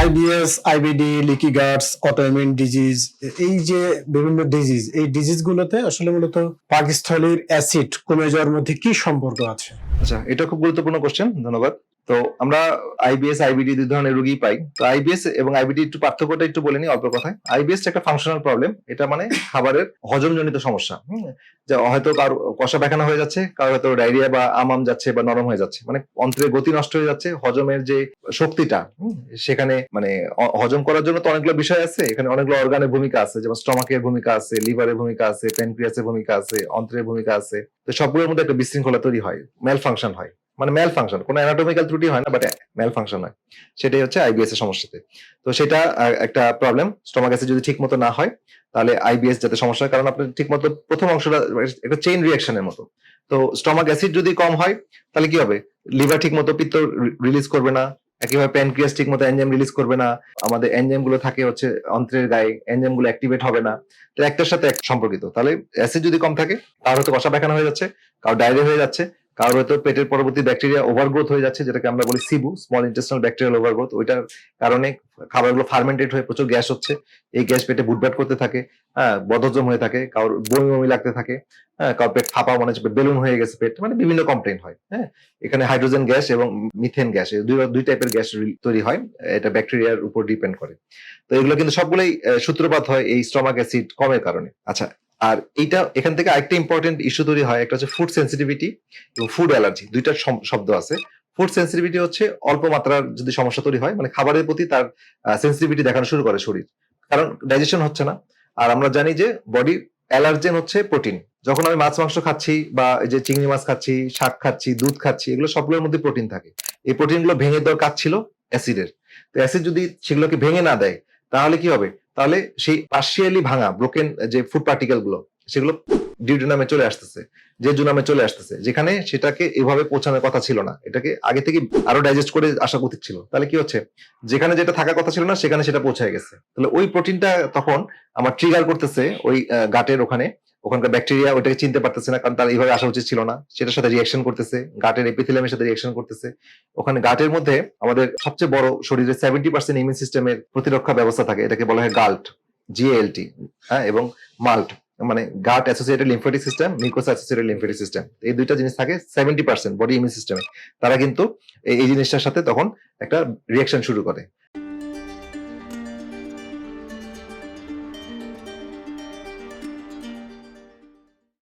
IBS IBD leaky gut autoimmune disease এই যে বিভিন্ন ডিজিজ এই ডিজিজ গুলোতে আসলে মূলত পাকস্থলীর অ্যাসিড কমে যাওয়ার মধ্যে কি সম্পর্ক আছে? আচ্ছা এটা খুব গুরুত্বপূর্ণ কোশ্চেন ধন্যবাদ। তো আমরা আইবিএস আইবিডি দুই ধরনের রোগী পাই। তো আইবিএস এবং আইবিডি একটু পার্থক্যটা একটু বলে নিই, অল্প কথায়। আইবিএস একটা ফাংশনাল প্রবলেম এটা মানে খাবারের হজমজনিত সমস্যা, হুম? হয়তো কারও কষা পায়খানা হয়ে যাচ্ছে, কারও হয়তো ডায়রিয়া বা আমাম যাচ্ছে বা নরম হয়ে যাচ্ছে মানে অন্ত্রের গতি নষ্ট হয়ে যাচ্ছে, হজমের যে শক্তিটা সেখানে মানে হজম করার জন্য তো অনেকগুলো বিষয় আছে, এখানে অনেকগুলো অর্গানের ভূমিকা আছে, যেমন স্টমাকের ভূমিকা আছে লিভারের ভূমিকা আছে প্যানক্রিয়াসের ভূমিকা আছে, অন্ত্রের ভূমিকা আছে। তো সবগুলোর মধ্যে একটা বিশৃঙ্খলা তৈরি হয় মেল ফাংশন হয়। মানে ম্যাল ফাংশন কোনো অ্যানাটমিক্যাল ত্রুটি হয় না বাট ম্যাল ফাংশন হয়। সেটাই হচ্ছে আইবিএস এর সমস্যাতে। তো সেটা একটা প্রবলেম স্টমাক অ্যাসিড যদি ঠিক মতো না হয়, তাহলে আইবিএস যাতে সমস্যা হয়, কারণ আপনার ঠিক মতো প্রথম অংশটা, একটা চেইন রিয়াকশনের মতো। তো স্টমাক অ্যাসিড যদি কম হয়, তাহলে কি হবে? লিভার ঠিক মতো পিত্ত রিলিজ করবে না, একেবারে প্যানক্রিয়াস ঠিক মতো এনজাইম রিলিজ করবে না, আমাদের এনজাইমগুলো থাকে হচ্ছে অন্ত্রের গায়ে এনজাইমগুলো অ্যাক্টিভেট হবে না। তো একটার সাথে সম্পর্কিত। তাহলে অ্যাসিড যদি কম থাকে, তার হয়তো কষা পায়খানা হয়ে যাচ্ছে, কারও ডায়রিয়া হয়ে যাচ্ছে কারও হয়তো পেটের পরবর্তী ব্যাকটেরিয়া ওভারগ্রোথ হয়ে যাচ্ছে, যেটাকে আমরা বলি SIBO small intestinal bacterial overgrowth ওইটার কারণে খাবারগুলো ফার্মেন্টেড হয়ে প্রচুর গ্যাস হচ্ছে। এই গ্যাস পেটে বুটবাট করতে থাকে হ্যাঁ বদহজম হয়ে থাকে, কারোর বমি বমি লাগতে থাকে হ্যাঁ কারোর পেট ফাঁপা মনে হচ্ছে, বেলুন হয়ে গেছে পেট মানে বিভিন্ন কমপ্লেন হয় হ্যাঁ। এখানে হাইড্রোজেন গ্যাস এবং মিথেন গ্যাস দুই দুই টাইপের গ্যাস তৈরি হয়, এটা ব্যাকটেরিয়ার উপর ডিপেন্ড করে। তো এগুলো কিন্তু সবগুলোই সূত্রপাত হয় এই স্টমাক অ্যাসিড কমের কারণে। আচ্ছা আর এইটা এখান থেকে আরেকটা ইম্পর্টেন্ট ইস্যু তৈরি হয়, একটা হচ্ছে ফুড সেন্সিটিভিটি এবং ফুড অ্যালার্জি দুইটা শব্দ আছে। ফুড সেন্সিটিভিটি হচ্ছে অল্প মাত্রার যদি সমস্যা তৈরি হয় মানে খাবারের প্রতি তার সেন্সিটিভিটি দেখানো শুরু করে শরীর। কারণ ডাইজেশন হচ্ছে না। আর আমরা জানি যে বডি অ্যালার্জেন হচ্ছে প্রোটিন যখন আমি মাছ, মাংস খাচ্ছি বা এই যে চিংড়ি মাছ খাচ্ছি, শাক খাচ্ছি, দুধ খাচ্ছি, এগুলো সবগুলোর মধ্যে প্রোটিন থাকে। এই প্রোটিনগুলো ভেঙে দেওয়ার কাজ ছিল অ্যাসিডের। তো অ্যাসিড যদি সেগুলোকে ভেঙে না দেয়, তাহলে কি হবে? তাহলে সেই পার্শিয়ালি ভাঙা ব্রোকেন যে ফুড পার্টিকেলগুলো, সেগুলো ডিউডিনামে চলে আসতেছে, যে জুনামে চলে আসতেছে, যেখানে সেটাকে এভাবে পৌঁছানোর কথা ছিল না। এটাকে আগে থেকে আরও ডাইজেস্ট করে আসা উচিত ছিল। তাহলে কি হচ্ছে? যেখানে যেটা থাকার কথা ছিল না, সেখানে সেটা পৌঁছায় গেছে। তাহলে ওই প্রোটিনটা তখন আমার ট্রিগার করতেছে ওই গাটের ওখানে। ওখানকার ব্যাকটেরিয়া ওইটাকে চিনতে পারতেছে না, কারণ তার এইভাবে আসা উচিত ছিল না। সেটার সাথে রিয়াকশন করতেছে, গাটের এপিথেলিয়ামের সাথে রিয়াকশন করতেছে। ওখানে গাটের মধ্যে আমাদের সবচেয়ে বড় শরীরের সেভেন্টি পার্সেন্ট ইমিউন সিস্টেমের প্রতিরক্ষা ব্যবস্থা থাকে, এটাকে বলা হয় গাল্ট জিএলটি হ্যাঁ এবং মাল্ট মানে gut associated lymphatic system mucosa associated lymphatic system এই দুইটা জিনিস থাকে সেভেন্টি পার্সেন্ট বডি ইমিউন সিস্টেমে তারা কিন্তু এই জিনিসটার সাথে তখন একটা রিয়াকশন শুরু করে।